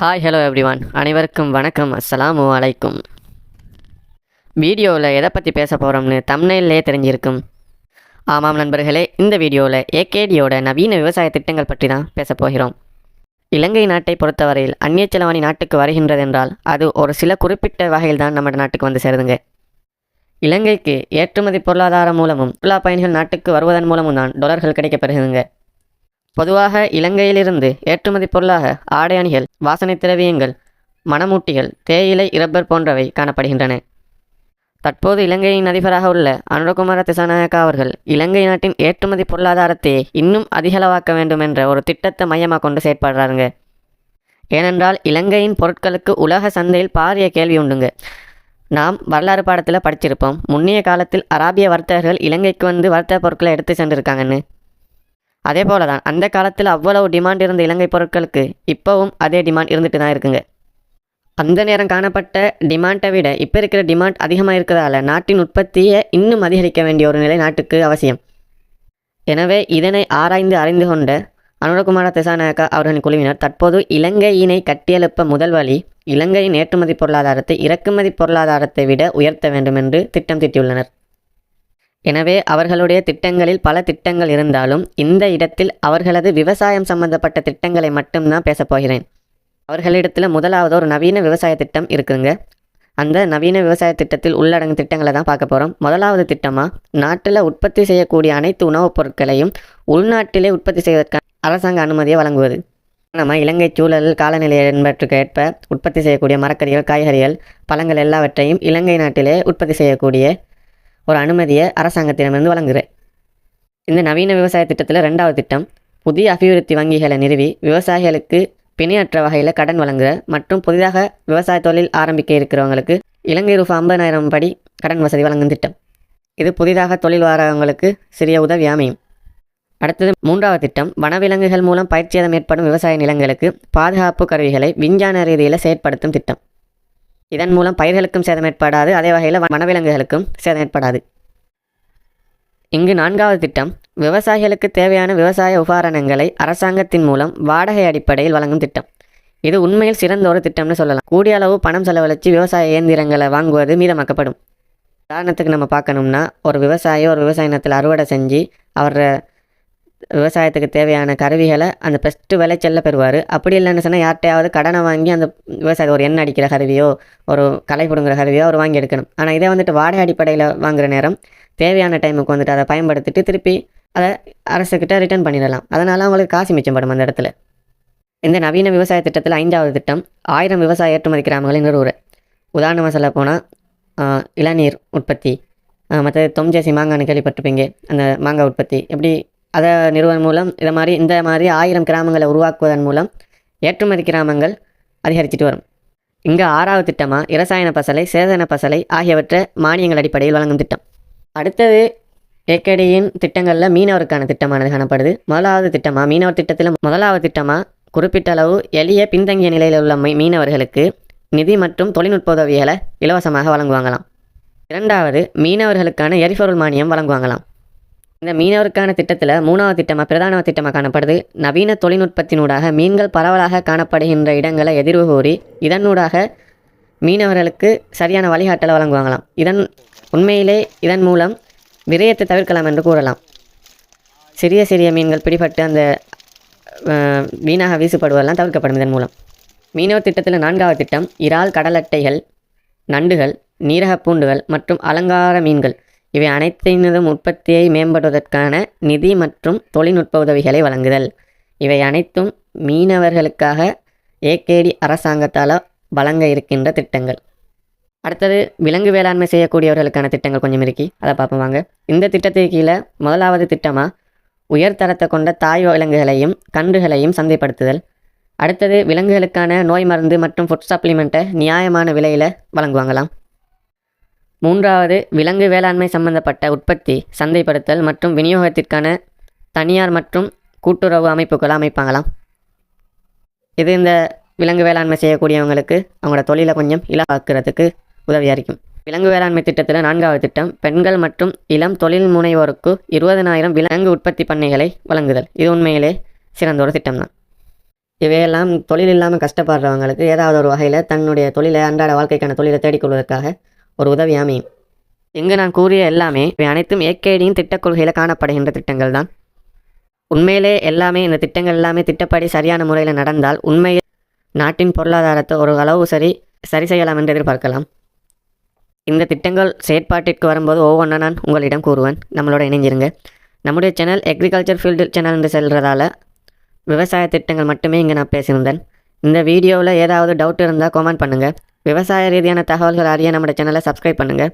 Hi hello everyone அனைவருக்கும் வணக்கம். அஸ்ஸலாமு அலைக்கும். வீடியோவில் எதை பற்றி பேச போகிறோம்னு தமிழ்நிலே தெரிஞ்சிருக்கும். ஆமாம் நண்பர்களே இந்த வீடியோவில் ஏகேடியோட நவீன விவசாய திட்டங்கள் பற்றி தான் பேச போகிறோம். இலங்கை நாட்டை பொறுத்தவரையில் அந்நிய செலவாணி நாட்டுக்கு வருகின்றதென்றால் அது ஒரு சில குறிப்பிட்ட வகையில் தான் நம்ம நாட்டுக்கு வந்து சேருதுங்க. இலங்கைக்கு ஏற்றுமதி பொருளாதாரம் மூலமும் சுற்றுலா பயணிகள் நாட்டுக்கு வருவதன் மூலமும் தான் டாலர்கள் கிடைக்கப்பெறுகுதுங்க பொதுவாக இலங்கையிலிருந்து ஏற்றுமதி பொருளாக ஆடை அணிகள் வாசனை திரவியங்கள் மணமூட்டிகள் தேயிலை இரப்பர் போன்றவை காணப்படுகின்றன. தற்போது இலங்கையின் அதிபராக உள்ள அனுரகுமார திசாநாயக்கா அவர்கள் இலங்கை நாட்டின் ஏற்றுமதி பொருளாதாரத்தையே இன்னும் அதிகளவாக்க வேண்டும் என்ற ஒரு திட்டத்தை மையமாக கொண்டு செயற்படுறாருங்க. ஏனென்றால் இலங்கையின் பொருட்களுக்கு உலக சந்தையில் பாரிய கேள்வி உண்டுங்க. நாம் வரலாறு பாடத்தில் படிச்சிருப்போம் முன்னைய காலத்தில் அராபிய வர்த்தகர்கள் இலங்கைக்கு வந்து வர்த்தக பொருட்களை எடுத்து சென்றிருக்காங்கன்னு. அதே போல தான் அந்த காலத்தில் அவ்வளவு டிமாண்ட் இருந்த இலங்கை பொருட்களுக்கு இப்போவும் அதே டிமாண்ட் இருந்துட்டு தான் இருக்குங்க. அந்த நேரம் காணப்பட்ட டிமாண்டை விட இப்போ இருக்கிற டிமாண்ட் அதிகமாக இருக்கிறதால நாட்டின் உற்பத்தியை இன்னும் அதிகரிக்க வேண்டிய ஒரு நிலை நாட்டுக்கு அவசியம். எனவே இதனை ஆராய்ந்து அறிந்து கொண்ட அனுரகுமார திசாநாயக்கா அவர்களின் குழுவினர் தற்போது இலங்கையினை கட்டியெழுப்ப முதல் வழி இலங்கையின் ஏற்றுமதி பொருளாதாரத்தை இறக்குமதி பொருளாதாரத்தை விட உயர்த்த வேண்டும் என்று திட்டம் தீட்டியுள்ளனர். எனவே அவர்களுடைய திட்டங்களில் பல திட்டங்கள் இருந்தாலும் இந்த இடத்தில் அவர்களது விவசாயம் சம்பந்தப்பட்ட திட்டங்களை மட்டும்தான் பேசப் போகிறேன். அவர்களிடத்தில் முதலாவது ஒரு நவீன விவசாய திட்டம் இருக்குங்க. அந்த நவீன விவசாய திட்டத்தில் உள்ளடங்கும் திட்டங்களை தான் பார்க்க போகிறோம் முதலாவது திட்டமாக நாட்டில் உற்பத்தி செய்யக்கூடிய அனைத்து உணவுப் பொருட்களையும் உள்நாட்டிலே உற்பத்தி செய்வதற்கான அரசாங்க அனுமதியை வழங்குவது. நம்ம இலங்கை சூழல் காலநிலை என்பதற்கு ஏற்ப உற்பத்தி செய்யக்கூடிய மரக்கறிகள் காய்கறிகள் பழங்கள் எல்லாவற்றையும் இலங்கை நாட்டிலே உற்பத்தி செய்யக்கூடிய ஒரு அனுமதியை அரசாங்கத்திடமிருந்து வழங்குகிறேன். இந்த நவீன விவசாய திட்டத்தில் ரெண்டாவது திட்டம் புதிய அபிவிருத்தி வங்கிகளை நிறுவி விவசாயிகளுக்கு பிணையற்ற வகையில் கடன் வழங்குகிற மற்றும் புதிதாக விவசாய தொழில் ஆரம்பிக்க இருக்கிறவங்களுக்கு இலங்கை ரூபா ஐம்பதாயிரம் படி கடன் வசதி வழங்கும் திட்டம். இது புதிதாக தொழில் வரவங்களுக்கு சிறிய உதவி அமையும். அடுத்தது மூன்றாவது திட்டம் வனவிலங்குகள் மூலம் பயிற்சியதம் ஏற்படும் விவசாய நிலங்களுக்கு பாதுகாப்பு கருவிகளை விஞ்ஞான ரீதியில் செயற்படுத்தும் திட்டம். இதன் மூலம் பயிர்களுக்கும் சேதம் ஏற்படாது அதே வகையில் வனவிலங்குகளுக்கும் சேதம் ஏற்படாது இங்கு நான்காவது திட்டம் விவசாயிகளுக்கு தேவையான விவசாய உபகரணங்களை அரசாங்கத்தின் மூலம் வாடகை அடிப்படையில் வழங்கும் திட்டம். இது உண்மையில் சிறந்த ஒரு திட்டம்னு சொல்லலாம். கூடிய அளவு பணம் செலவழித்து விவசாய இயந்திரங்களை வாங்குவது மீதமாக்கப்படும். உதாரணத்துக்கு நம்ம பார்க்கணும்னா ஒரு விவசாயி ஒரு விவசாய நிலத்தில் அறுவடை செஞ்சு அவரை விவசாயத்துக்கு தேவையான கருவிகளை அந்த பெஸ்ட்டு விளைச்சல்ல பெறுவார். அப்படி இல்லைன்னு சொன்னால் யார்கிட்டையாவது கடனை வாங்கி அந்த விவசாயத்தை ஒரு எண்ணெய் அடிக்கிற கருவியோ ஒரு களை பிடுங்குற கருவியோ அவர் வாங்கி எடுக்கணும். ஆனால் இதே வந்துட்டு வாடகை அடிப்படையில் வாங்குற நேரம் தேவையான டைமுக்கு வந்துட்டு அதை பயன்படுத்திட்டு திருப்பி அதை அரசுக்கிட்ட ரிட்டர்ன் பண்ணிடலாம். அதனால் அவங்களுக்கு காசு மிச்சப்படும் அந்த இடத்துல. இந்த நவீன விவசாய திட்டத்தில் ஐந்தாவது திட்டம் ஆயிரம் விவசாய ஏற்றுமதி கிராமங்களை நிறுவுற உதாரணமாக சொல்ல போனால் இளநீர் உற்பத்தி. மற்றது தொம்ஜேசி மாங்கான்னு கேள்விப்பட்டிருப்பீங்க. அந்த மாங்காய் உற்பத்தி. எப்படி அதை நிறுவனம் மூலம் இதை மாதிரி இந்த மாதிரி ஆயிரம் கிராமங்களை உருவாக்குவதன் மூலம் ஏற்றுமதி கிராமங்கள் அதிகரிச்சுட்டு வரும். இங்கே ஆறாவது திட்டமாக இரசாயன பசலை சேதன பசலை ஆகியவற்றை மானியங்கள் அடிப்படையில் வழங்கும் திட்டம். அடுத்தது ஏக்கடியின் திட்டங்களில் மீனவருக்கான திட்டமானது காணப்படுது. முதலாவது திட்டமாக மீனவர் திட்டத்தில் முதலாவது திட்டமாக குறிப்பிட்ட அளவு எளிய பின்தங்கிய நிலையில் உள்ள மீனவர்களுக்கு நிதி மற்றும் தொழில்நுட்ப உதவிகளை இலவசமாக வழங்குவாங்களாம். இரண்டாவது மீனவர்களுக்கான எரிபொருள் மானியம் வழங்குவாங்களாம். இந்த மீனவருக்கான திட்டத்தில் மூணாவது திட்டமாக பிரதான திட்டமாக காணப்படுது. நவீன தொழில்நுட்பத்தினூடாக மீன்கள் பரவலாக காணப்படுகின்ற இடங்களை எதிர்வு கூறி இதனூடாக மீனவர்களுக்கு சரியான வழிகாட்டலை வழங்குவாங்களாம். இதன் உண்மையிலே இதன் மூலம் விரயத்தை தவிர்க்கலாம் என்று கூறலாம். சிறிய சிறிய மீன்கள் பிடிபட்டு அந்த வீணாக வீசுப்படுவதெல்லாம் தவிர்க்கப்படும் இதன் மூலம். மீனவர் திட்டத்தில் நான்காவது திட்டம் இறால் கடலட்டைகள் நண்டுகள் நீரகப் பூண்டுகள் மற்றும் அலங்கார மீன்கள். இவை அனைத்தினதும் உற்பத்தியை மேம்படுவதற்கான நிதி மற்றும் தொழில்நுட்ப உதவிகளை வழங்குதல். இவை அனைத்தும் மீனவர்களுக்காக ஏகேடி அரசாங்கத்தால் வழங்க இருக்கின்ற திட்டங்கள். அடுத்தது விலங்கு வேளாண்மை செய்யக்கூடியவர்களுக்கான திட்டங்கள் கொஞ்சம் இருக்கி அதை பார்ப்போம் வாங்க. இந்த திட்டத்திற்கு கீழே முதலாவது திட்டமாக உயர்தரத்தை கொண்ட தாய் விலங்குகளையும் கன்றுகளையும் சந்தைப்படுத்துதல். அடுத்தது விலங்குகளுக்கான நோய் மருந்து மற்றும் ஃபுட் சப்ளிமெண்ட்டை நியாயமான விலையில் வழங்குவாங்களாம். மூன்றாவது விலங்கு வேளாண்மை சம்பந்தப்பட்ட உற்பத்தி சந்தைப்படுத்தல் மற்றும் விநியோகத்திற்கான தனியார் மற்றும் கூட்டுறவு அமைப்புகளை அமைப்பாங்களாம். இது இந்த விலங்கு வேளாண்மை செய்யக்கூடியவங்களுக்கு அவங்களோட தொழிலை கொஞ்சம் இலவாக்குறதுக்கு உதவியாக இருக்கும். விலங்கு வேளாண்மை திட்டத்தில் நான்காவது திட்டம் பெண்கள் மற்றும் இளம் தொழில் முனைவோருக்கு இருபதனாயிரம் விலங்கு உற்பத்தி பண்ணைகளை வழங்குதல். இது உண்மையிலே சிறந்த ஒரு திட்டம்தான். இவையெல்லாம் தொழில் இல்லாமல் கஷ்டப்படுறவங்களுக்கு ஏதாவது ஒரு வகையில் தன்னுடைய தொழிலை அன்றாட வாழ்க்கைக்கான தொழிலை தேடிக்கொள்வதற்காக ஒரு உதவி அமையும் இங்கு நான் கூறிய எல்லாமே இவை அனைத்தும் ஏகேடியின் திட்டக் கொள்கையில் காணப்படுகின்ற திட்டங்கள் தான். உண்மையிலே எல்லாமே இந்த திட்டங்கள் எல்லாமே திட்டப்படி சரியான முறையில் நடந்தால் உண்மையில் நாட்டின் பொருளாதாரத்தை ஒரு அளவு சரி சரி செய்யலாம் என்று எதிர்பார்க்கலாம். இந்த திட்டங்கள் செயற்பாட்டிற்கு வரும்போது ஒவ்வொன்றா நான் உங்களிடம் கூறுவேன். நம்மளோட இணைஞ்சிருங்க. நம்முடைய சேனல் அக்ரிகல்ச்சர் ஃபீல்டு சேனல் என்று செல்கிறதால விவசாய திட்டங்கள் மட்டுமே இங்கே நான் பேசியிருந்தேன். இந்த வீடியோவில் ஏதாவது டவுட் இருந்தால் கமெண்ட் பண்ணுங்கள் விவசாய ரீதியான தகவல்கள் அறிய நம்ம சேனலை சப்ஸ்கிரைப் பண்ணுங்கள்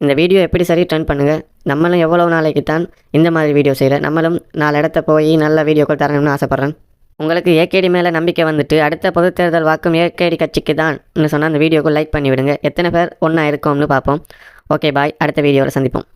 இந்த வீடியோ எப்படி சரி ட்ரெண்ட் பண்ணுங்கள் நம்மளும் எவ்வளோ நாளைக்கு தான் இந்த மாதிரி வீடியோ செய்யல நம்மளும் நாலு இடத்த போய் நல்ல வீடியோக்கள் தரணும்னு ஆசைப்பட்றேன். உங்களுக்கு ஏகேடி மேலே நம்பிக்கை வந்துட்டு அடுத்த பொதுத் தேர்தல் வாக்கும் ஏகேடி கட்சிக்கு தான் சொன்னால் அந்த வீடியோக்கு லைக் பண்ணிவிடுங்க. எத்தனை பேர் ஒன்றா இருக்கோம்னு பார்ப்போம். ஓகே பாய் அடுத்த வீடியோவில் சந்திப்போம்.